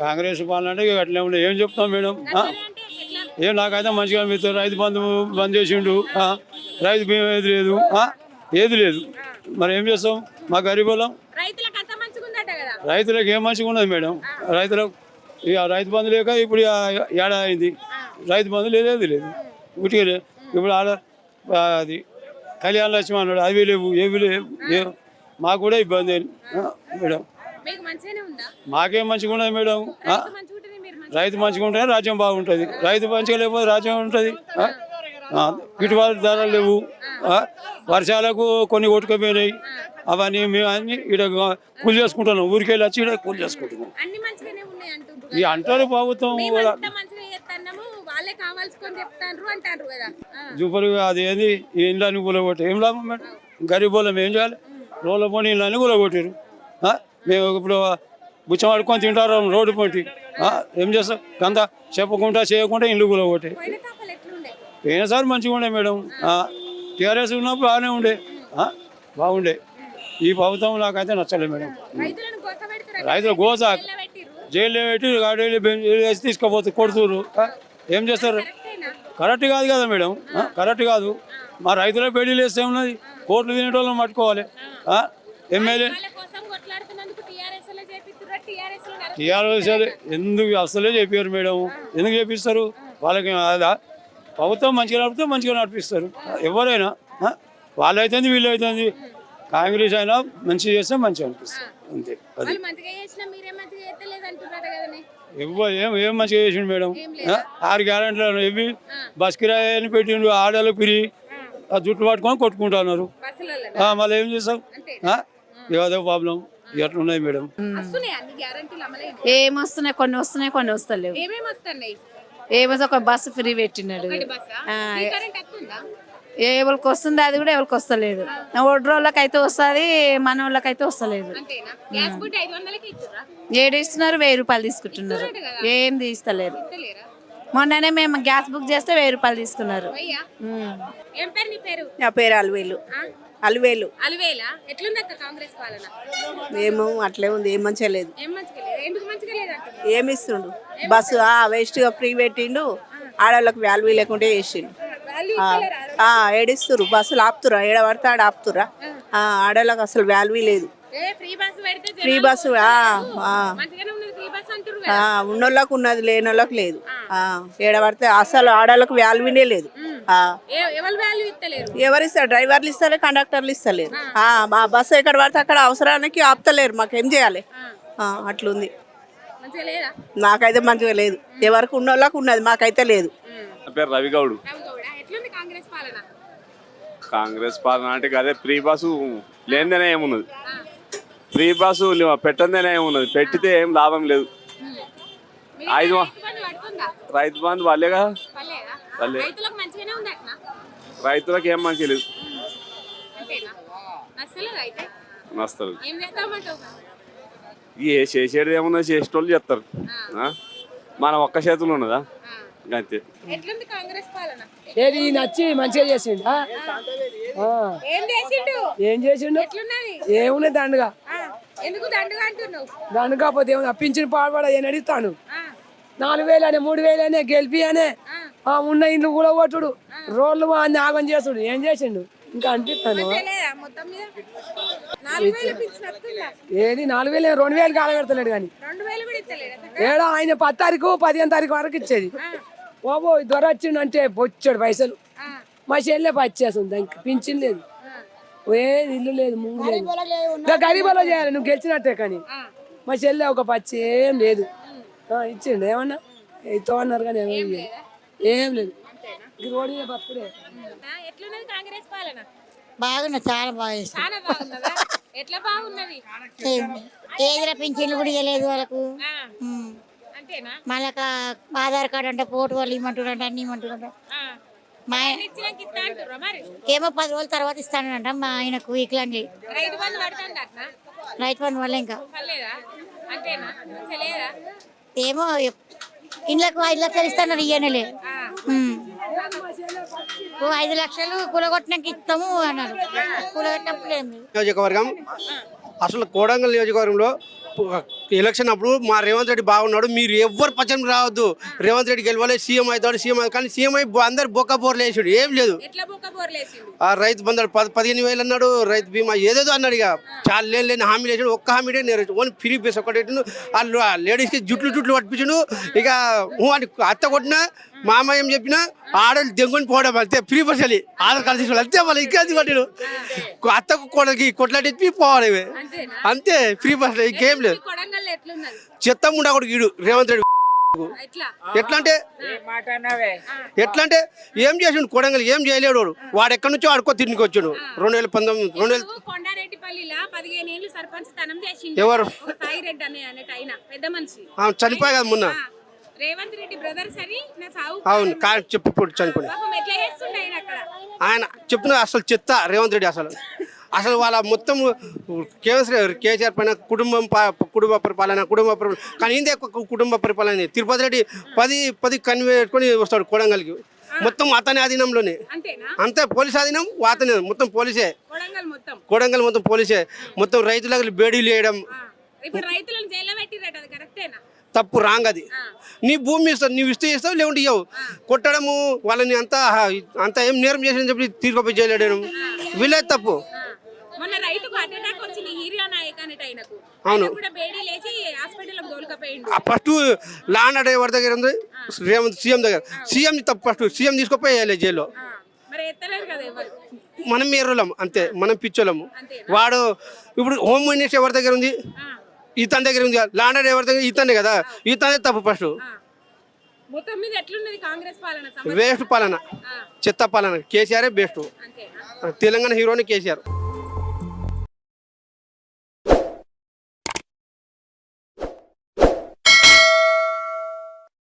కాంగ్రెస్ పాలన అంటే ఇక అట్లే ఉండే. ఏం చెప్తాం మేడం? ఏం నాకైతే మంచిగా అనిపిస్తుంది రైతు బంధు బంద్ చేసిండు? రైతు బీమా ఏది లేదు? ఏది లేదు. మరి ఏం చేస్తాం? మా గరీబులం రైతులకు ఏం మంచిగా ఉన్నది మేడం? రైతులకు ఇక రైతు బంధు లేక ఇప్పుడు ఆ ఏడాది అయింది. రైతు బంధు లేదేది లేదు. ఉట్టిగా లే- ఇప్పుడు ఆడ అది కళ్యాణ లక్ష్మి అన్నాడు అవి లేవు ఏవి లేవు. మాకు కూడా ఇబ్బంది మేడం? మీకు మంచిగా ఉన్నది మేడం? రైతు మంచిగా ఉంటేనే రాజ్యం బాగుంటుంది. రైతు మంచిగా లేకపోతే రాజ్యం ఉంటుంది. గిట్టుబాటు ధరలు లేవు? వర్షాలకు కొన్ని కొట్టుకుపోయినాయి అవన్నీ మేము అన్ని ఇక్కడ కూలి చేసుకుంటున్నాం. ఊరికి వెళ్ళి వచ్చి ఇక్కడ కూలి చేసుకుంటున్నాం. ఈ అంటారు ప్రభుత్వం. జూపరు అది ఏది? ఈ ఇండ్లని కూలగొట్టి ఏం లాభం మేడం? గరీబ్ వాళ్ళం ఏం చేయాలి? రోడ్ల పోనీ ఇళ్ళని కూలగొట్టారు? మేము ఇప్పుడు బుచ్చం ఆడుకొని తింటారు రోడ్డు పొంటి? ఏం చేస్తాం అంత చెప్పకుండా చేయకుండా ఇల్లు తాపలు ఎట్లుండే? పోయినసారి మంచిగా ఉండే మేడం. టీఆర్ఎస్ ఉన్నప్పుడు బాగానే ఉండే. బాగుండే. ఈ ప్రభుత్వం నాకైతే నచ్చలేదు మేడం. రైతులు గోస. జైల్లో పెట్టి వేసి తీసుకుపోతే కొడుతురు ఏం చేస్తారు? కరెక్ట్ కాదు కదా మేడం. కరెక్ట్ కాదు. మా రైతుల పెళ్ళి వేస్తే ఉన్నది. కోట్లు తినేటోళ్ళని పట్టుకోవాలి. ఎమ్మెల్యే టీఆర్ఎస్ ఎందుకు అసలే చెప్పారు మేడం? ఎందుకు చేపిస్తారు వాళ్ళకి అదా? ప్రభుత్వం మంచిగా నడిపితే మంచిగా నడిపిస్తారు. ఎవరైనా? వాళ్ళైతుంది వీళ్ళు అవుతుంది కాంగ్రెస్ అయినా మంచిగా చేస్తే మంచిగా అనిపిస్తుంది. అంతే అది. ఎవ్వరు ఏం ఏం మంచిగా చేసిండు మేడం? ఆరు గ్యారెంటీలు ఇవి బస్ కిరాయి అని పెట్టిండు ఆడలు పిరి. ఆ. జుట్టు పట్టుకొని కొట్టుకుంటున్నారు మళ్ళీ ఏం చేస్తాం? ఏదో ప్రాబ్లం. ఎట్లున్నాయి మేడం. వస్తున్నాయి? అన్ని గ్యారంటీలు అమలైన ఏం వస్తున్నాయి? కొన్ని వస్తున్నాయి కొన్ని వస్తలేవు. ఏమేమి వస్తున్నాయి? ఏమో ఒక బస్సు ఫ్రీ పెట్టినాడు. ఒకటి బస్సా? ఆ, ఫ్రీ కరెంట్ వస్తుందా ఎవరికి వస్తుంది అది కూడా ఎవరికి వస్తలేదు. ఒడ్రోళ్ళకి అయితే వస్తుంది మన వాళ్ళకైతే వస్తలేదు. అంతేనా? గ్యాస్ బుట్ ఐదు వందలకి ఇచ్చురా ఏడు ఇస్తున్నారు వెయ్యి రూపాయలు తీసుకుంటున్నారు. ఏం తీస్తలేరు. ఇస్తలేరా? మొన్ననే మేము గ్యాస్ బుక్ చేస్తే వెయ్యి రూపాయలు తీసుకున్నారు. ఏం పేరు నీ పేరు? నా పేరు అలివేలు? అలివేలు. అలివేలా? ఎట్లుంది అక్క కాంగ్రెస్ పాలన? ఏమో అట్లే ఉంది ఏం మంచిగా లేదు. ఏం మంచిగా లేదు? ఎందుకు మంచిగా లేదు అంటున్నారు ఏమి ఇస్తుండు బస్సు ఆ వేస్ట్గా ఫ్రీ పెట్టిండు ఆడవాళ్ళకి వాల్యూ లేకుండా చేసిండు. వాళ్ళు ఆ, ఆ, ఏడిస్తురు బస్సులు ఆపుతురా ఏడ పడితే ఆడ ఆపుతురా ఆ, ఆడవాళ్ళకి అసలు వాల్యూ లేదు. ఏ ఫ్రీ బస్ పెడితే ఫ్రీ జనాలు బస్సు ఆ, ఆ, మంచిగానే ఉన్నది ఫ్రీ బస్ అంటారు ఆ, ఉన్నోళ్ళకి ఉన్నది లేనోళ్ళకి లేదు. ఆ, ఏడ పడితే అసలు ఆడవాళ్ళకి వాల్యూనే లేదు. ఆ, ఎవరు వాల్యూ ఇస్తలేరు? ఎవరు ఇస్తారు డ్రైవర్లు ఇస్తారు కండక్టర్లు ఇస్తలేరు. ఆ, మా బస్సు ఎక్కడ పడితే అక్కడ అవసరానికి ఆపుతలేరు మాకేం చేయాలి? ఆ, అట్లుంది. మంచిగా లేదా? నాకైతే మంచిగా లేదు. ఎవరికి ఉన్నోళ్ళకి ఉన్నది మాకైతే లేదు. నా పేరు రావు గౌడ కాంగ్రెస్ పాలన? కాంగ్రెస్ పాలన అంటే అదే ఫ్రీ బస్సు లేనిదేనే ఏమున్నది. ఫ్రీ బస్సు పెట్టందేనే ఏమున్నది. పెట్టితే ఏం లాభం లేదు. ఐదు రైతు బంధు వాళ్ళే. రైతులకు ఏం మంచి లేదు. నస్తారు ఏం చేసేది ఏమున్నది చేసేటోళ్ళు చేస్తారు. ఆ? మనం ఒక్క చేతులు ఉన్నదా? అంతే. ఎట్లుంది కాంగ్రెస్ పాలన? ఏది ఈయన వచ్చి మంచిగా చేసిండు. ఏం చేసిండు? ఏం చేసిండు? ఎట్లున్నది? ఏమున్నది దండగా? ఆ, ఎందుకు దండుగా అంటున్నావు? దాని కాకపోతే ఏమన్నా పింఛన్ పాడబడ అని అడుగుతాను. నాలుగు వేలు అనే మూడు వేలు అనే గెలిపి అనే ఆ ఉన్న ఇండ్లు కూడా కొట్టుడు. రోడ్లు అన్ని ఆగం చేసుడు ఏం చేసిండు? ఇంకా అనిపిస్తాను ఏది? నాలుగు వేలు రెండు వేలు కాల పెడతలేడు కానీ ఏడా ఆయన పది తారీఖు పదిహేను తారీఖు వరకు ఇచ్చేది. ఓబో దొర వచ్చిండు అంటే బొచ్చాడు పైసలు. మా చెల్లె పచ్చేస్తుంది దానికి పింఛన్ లేదు. ఏది? ఇల్లు లేదు ముందు లేదు. గరీబలో చేయాలి నువ్వు గెలిచినట్టే కానీ. మా చెల్లె ఒక పచ్చి ఏం లేదు. ఇచ్చిండు. ఏమన్నా? ఇతో అన్నారు కానీ ఏమీ లేదు. ఏం లేదు. బతుకుడే. ఎట్లున్నది కాంగ్రెస్ పాలన? బాగున్నది చాలా బాగా చాలా బాగున్నదా? ఎట్లా బాగున్నది? ఏదిరా పింఛన్లు కూడా ఇవ్వలేదు వాళ్ళకు. అంతేనా? మళ్ళా ఆధార్ కార్డు అంటే పోటు వాళ్ళు ఇమ్మంటున్నారంట అన్ని మా మరి? ఏమో పది రోజుల తర్వాత ఇస్తానంట మా ఆయనకు వికలాంగి రైతు బంధు వల్ల ఇంకా. అంతేనా? ఏమో ఇండ్లకు ఐదు లక్షలు ఇస్తాను ఇయ్యనలే. ఓ ఐదు లక్షలు కూలగొట్టినాక ఇస్తాము అన్నారు. కూలగొట్టినప్పుడు నియోజకవర్గం అసలు కోడంగల్ నియోజకవర్గంలో ఎలక్షన్ అప్పుడు మా రేవంత్ రెడ్డి బాగున్నాడు. మీరు ఎవ్వరు పచ్చని రావద్దు. రేవంత్ రెడ్డి గెలవాలి సీఎం అవుతాడు సీఎం అవుతాడు. కానీ సీఎం అయి అందరు బొక్క బోర్లు వేసాడు. ఏం లేదు. ఆ రైతు బంధాడు పది పదిహేను వేలు అన్నాడు. రైతు బీమా ఏదేదో అన్నాడు ఇక. చాలా లేని లేని హామీలు వేసాడు. ఒక్క హామీ నేను ఓన్లీ ఫ్రీ బేస్ ఒకటి పెట్టిండు. వాళ్ళు ఆ లేడీస్కి జుట్లు జుట్లు పట్టించుడు. ఇక అని అత్త కొట్టినా మామ ఏం చెప్పినా ఆడలు దెంగుని పోవడం అంతే. ఫ్రీ బస్ వెళ్ళి ఆధార్ కార్డు తీసుకోవాలి అంతే మళ్ళీ. ఇంకా అది కొట్టాడు అత్తకు కొడకి కొట్లాడి పోవాలి అంతే. Free bus. ఇంకేం లేదు. చెత్త ముండా కూడా గీడు. రేవంత్ రెడ్డి ఎట్లా? అంటే ఎట్లా అంటే ఏం చేసిండు కొడంగల్ ఏం చేయలేడు వాడు. వాడు ఎక్కడి నుంచో ఆడుకో తిరిగి వచ్చాడు. రెండు వేల పంతొమ్మిది రెండు వేల ఎవరు? ఒక సాయి రెడ్డి అనే అనేట ఆయన పెద్ద మనిషి. ఆ, చనిపోయా కదా మొన్న. రేవంత్ రెడ్డి బ్రదర్స్ అని నా సాగు అవును కా చెప్పు చనిపోయి ఆయన అక్కడ? ఆయన చెప్తున్నా అసలు చెత్త రేవంత్ రెడ్డి అసలు. అసలు వాళ్ళ మొత్తం కేసీఆర్ కేసీఆర్ పైన కుటుంబం కుటుంబ పరిపాలన కుటుంబ పరిపాలన కానీ ఇందే కుటుంబ పరిపాలన తిరుపతి రెడ్డి పది పది కన్వి పెట్టుకొని వస్తాడు కొడంగల్కి. మొత్తం అతని ఆధీనంలోనే. అంతేనా? అంతే పోలీస్ ఆధీనం అతనే మొత్తం పోలీసే. కొడంగల్ మొత్తం? కొడంగల్ మొత్తం పోలీసే. మొత్తం రైతులకు బేడీలు వేయడం. తప్పు రాంగ్ అది. నీ భూమి ఇస్తావు నువ్వు ఇస్తే ఇస్తావు లేకుంటే ఇవ్వవు కొట్టడము వాళ్ళని అంతా అంత ఏం నేరం చేసిన చెప్పి తీర్పు చేయలేడడం వీళ్ళే తప్పు. అవును. ఫస్ట్ లాండ్ ఆర్డర్ ఎవరి దగ్గర ఉంది? రేవంత్ సీఎం దగ్గర. సీఎం తప్పు ఫస్ట్ సీఎం తీసుకుపోయి వేయాలి జైల్లో. మనం ఎర్రలము అంతే. మనం పిచ్చోళ్ళము? వాడు ఇప్పుడు హోమ్ మినిస్టర్ ఎవరి దగ్గర ఉంది? ఆ, ఇతని దగ్గర ఉంది లాండ్ ఆర్డర్ ఎవరి దగ్గర? ఇతనే కదా. ఇతనే తప్పు ఫస్ట్. వేస్ట్ పాలన? చెత్త పాలన. కేసీఆర్ బెస్ట్. తెలంగాణ హీరోని కేసీఆర్.